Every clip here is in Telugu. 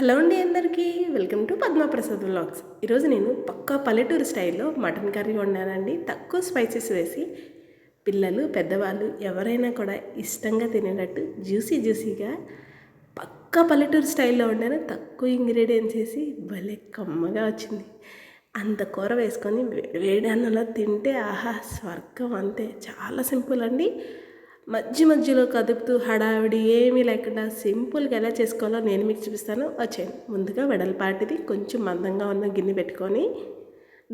హలో అండి అందరికీ. Welcome to Padmaprasad vlogs. ఈరోజు నేను పక్కా పల్లెటూరు స్టైల్లో మటన్ కర్రీ వండానండి. తక్కువ స్పైసెస్ వేసి పిల్లలు పెద్దవాళ్ళు ఎవరైనా కూడా ఇష్టంగా తినేటట్టు జ్యూసీ జ్యూసీగా పక్కా పల్లెటూరు స్టైల్లో వండాను. తక్కువ ఇంగ్రీడియంట్స్ వేసి భలే కమ్మగా వచ్చింది. అంత కూర వేసుకొని వేడి అన్నంలో తింటే ఆహా స్వర్గం అంతే. చాలా సింపుల్ అండి. మధ్య మధ్యలో కదుపుతూ హడావిడి ఏమీ లేకుండా సింపుల్గా ఎలా చేసుకోవాలో నేను మీకు చూపిస్తాను. వచ్చేయండి. ముందుగా వెడల్పాటిది కొంచెం మందంగా ఉన్న గిన్నె పెట్టుకొని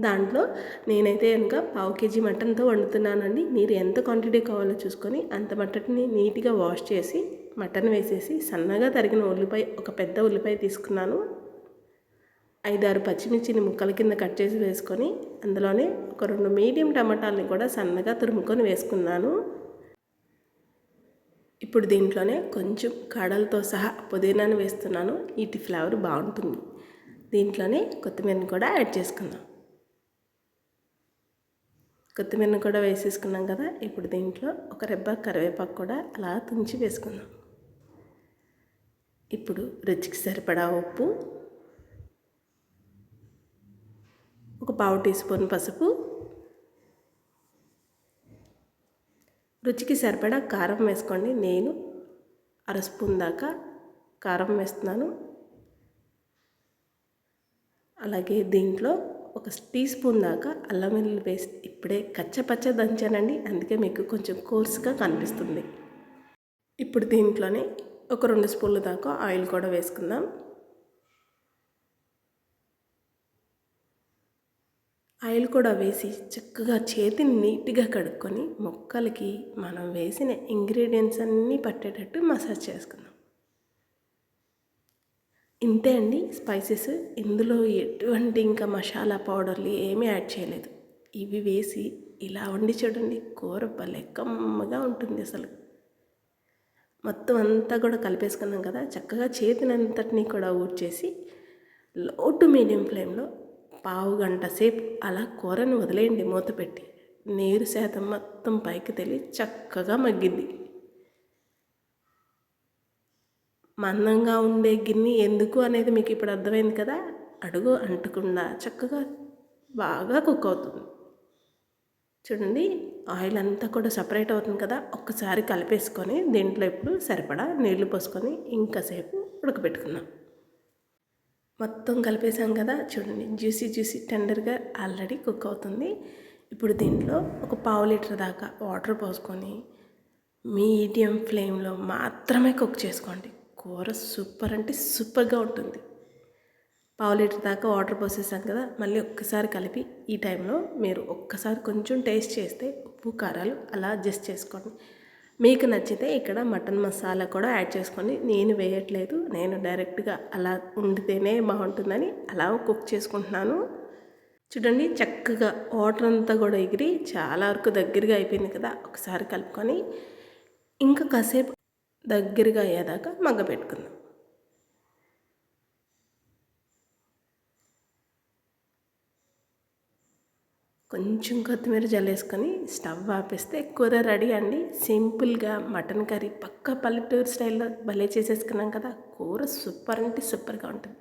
దాంట్లో నేనైతే కనుక పావు కేజీ మటన్తో వండుతున్నానండి. మీరు ఎంత క్వాంటిటీ కావాలో చూసుకొని అంత మటన్ని నీట్గా వాష్ చేసి మటన్ వేసేసి సన్నగా తరిగిన ఉల్లిపాయ ఒక పెద్ద ఉల్లిపాయ తీసుకున్నాను. ఐదారు పచ్చిమిర్చిని ముక్కల కింద కట్ చేసి వేసుకొని అందులోనే ఒక రెండు మీడియం టమాటాలని కూడా సన్నగా తురుముకొని వేసుకున్నాను. ఇప్పుడు దీంట్లోనే కొంచెం కడలతో సహా పుదీనాను వేస్తున్నాను. వీటి ఫ్లేవర్ బాగుంటుంది. దీంట్లోనే కొత్తిమీరని కూడా యాడ్ చేసుకుందాం. కొత్తిమీరని కూడా వేసేసుకున్నాం కదా ఇప్పుడు దీంట్లో ఒక రెబ్బ కరివేపాకు కూడా అలా తుంచి వేసుకుందాం. ఇప్పుడు రుచికి సరిపడా ఉప్పు ఒక పావు టీ స్పూన్ పసుపు రుచికి సరిపడా కారం వేసుకోండి. నేను అర స్పూన్ దాకా కారం వేస్తున్నాను. అలాగే దీంట్లో ఒక టీ స్పూన్ దాకా అల్లం వెల్లుల్లి పేస్ట్. ఇప్పుడే కచ్చపచ్చ దంచానండి. అందుకే మీకు కొంచెం కోర్స్గా కనిపిస్తుంది. ఇప్పుడు దీంట్లోనే ఒక రెండు స్పూన్ల దాకా ఆయిల్ కూడా వేసుకుందాం. ఆయిల్ కూడా వేసి చక్కగా చేతిని నీట్గా కడుక్కొని మొక్కలకి మనం వేసిన ఇంగ్రీడియంట్స్ అన్నీ పట్టేటట్టు మసాజ్ చేసుకుందాం. ఇంతే అండి స్పైసెస్. ఇందులో ఎటువంటి ఇంకా మసాలా పౌడర్లు ఏమీ యాడ్ చేయలేదు. ఇవి వేసి ఇలా వండి చూడండి. కూర భలే కమ్మగా ఉంటుంది అసలు. మొత్తం అంతా కూడా కలిపేసుకున్నాం కదా. చక్కగా చేతినంతటినీ కూడా ఊడ్చేసి లో టు మీడియం ఫ్లేమ్లో పావు గంట సేపు అలా కూరని వదిలేయండి మూత పెట్టి. నీరు శాతం మొత్తం పైకి తెలి చక్కగా మగ్గింది. మందంగా ఉండే గిన్నె ఎందుకు అనేది మీకు ఇప్పుడు అర్థమైంది కదా? అడుగు అంటకుండా చక్కగా బాగా కుక్ అవుతుంది. చూడండి ఆయిల్ అంతా కూడా సపరేట్ అవుతుంది కదా? ఒక్కసారి కలిపేసుకొని దీంట్లో ఇప్పుడు సరిపడా నీళ్ళు పోసుకొని ఇంకాసేపు ఉడకబెట్టుకుందాం. మొత్తం కలిపేసాం కదా చూడండి. జ్యూసీ జ్యూసీ టెండర్గా ఆల్రెడీ కుక్ అవుతుంది. ఇప్పుడు దీంట్లో ఒక పావు లీటర్ దాకా వాటర్ పోసుకొని మీడియం ఫ్లేమ్లో మాత్రమే కుక్ చేసుకోండి. కూర సూపర్ అంటే సూపర్గా ఉంటుంది. పావు లీటర్ దాకా వాటర్ పోసేసాం కదా మళ్ళీ ఒక్కసారి కలిపి ఈ టైంలో మీరు ఒక్కసారి కొంచెం టేస్ట్ చేస్తే ఉప్పు కారాలు అలా అడ్జస్ట్ చేసుకోండి. మీకు నచ్చితే ఇక్కడ మటన్ మసాలా కూడా యాడ్ చేసుకొని నేను వేయట్లేదు. నేను డైరెక్ట్గా అలా ఉండితేనే బాగుంటుందని అలా కుక్ చేసుకుంటున్నాను. చూడండి చక్కగా వాటర్ అంతా కూడా ఎగిరి చాలా వరకు దగ్గరగా అయిపోయింది కదా ఒకసారి కలుపుకొని ఇంకా కాసేపు దగ్గరగా అయ్యేదాకా మగ్గ పెట్టుకుందాం. కొంచెం కొత్తిమీర జల్లేసుకొని స్టవ్ ఆపేస్తే కూర రెడీ అండి. సింపుల్గా మటన్ కర్రీ పక్క పల్లెటూరు స్టైల్లో భలే చేసేసుకున్నాం కదా. కూర సూపర్ అంటే సూపర్గా ఉంటుంది.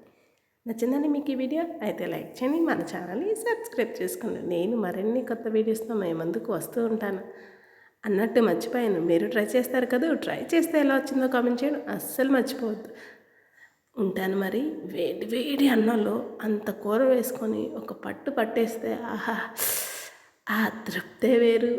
నచ్చిందండి మీకు ఈ వీడియో? అయితే లైక్ చేయండి మన ఛానల్ని సబ్స్క్రైబ్ చేసుకోండి. నేను మరిన్ని కొత్త వీడియోస్తో మేము ముందుకు వస్తూ ఉంటాను. అన్నట్టు మర్చిపోయాను. మీరు ట్రై చేస్తారు కదా ట్రై చేస్తే ఎలా వచ్చిందో కామెంట్ చేయండి. అస్సలు మర్చిపోవద్దు. ఉంటాను మరి. వేడి వేడి అన్నంలో అంత కూర వేసుకొని ఒక పట్టు పట్టేస్తే ఆహా ఆ తృప్తే వేరు.